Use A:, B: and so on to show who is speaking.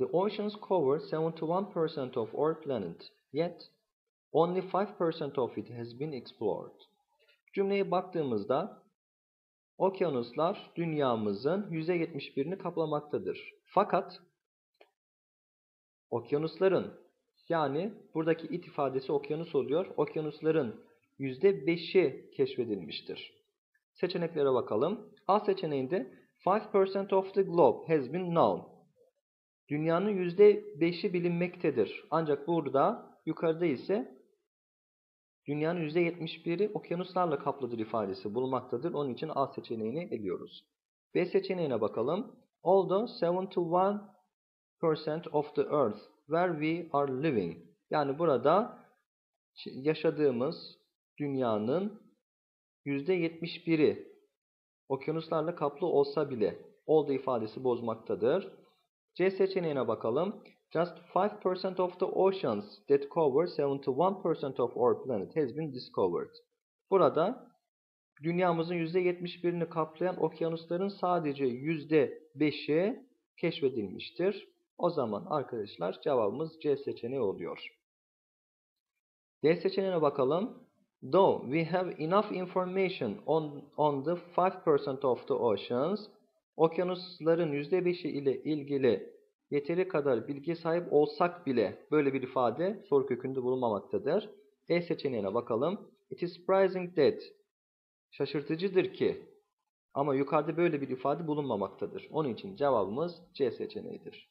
A: The oceans cover 71% of our planet, yet only 5% of it has been explored. Cümleye baktığımızda okyanuslar dünyamızın %71'ini kaplamaktadır. Fakat okyanusların yani buradaki it ifadesi okyanus oluyor. Okyanusların %5'i keşfedilmiştir. Seçeneklere bakalım. A seçeneğinde 5% of the globe has been known. Dünyanın %5'i bilinmektedir. Ancak burada yukarıda ise dünyanın %71'i okyanuslarla kaplıdır ifadesi bulmaktadır. Onun için A seçeneğini eliyoruz. B seçeneğine bakalım. Although 71% of the earth where we are living. Yani burada yaşadığımız dünyanın %71'i okyanuslarla kaplı olsa bile oldu ifadesi bozmaktadır. C seçeneğine bakalım. Just 5% of the oceans that cover 71% of our planet has been discovered. Burada dünyamızın %71'ini kaplayan okyanusların sadece %5'i keşfedilmiştir. O zaman arkadaşlar cevabımız C seçeneği oluyor. D seçeneğine bakalım. Though we have enough information on, on the 5% of the oceans, okyanusların %5'i ile ilgili yeteri kadar bilgi sahip olsak bile böyle bir ifade soru kökünde bulunmamaktadır. E seçeneğine bakalım. It is surprising that şaşırtıcıdır ki ama yukarıda böyle bir ifade bulunmamaktadır. Onun için cevabımız C seçeneğidir.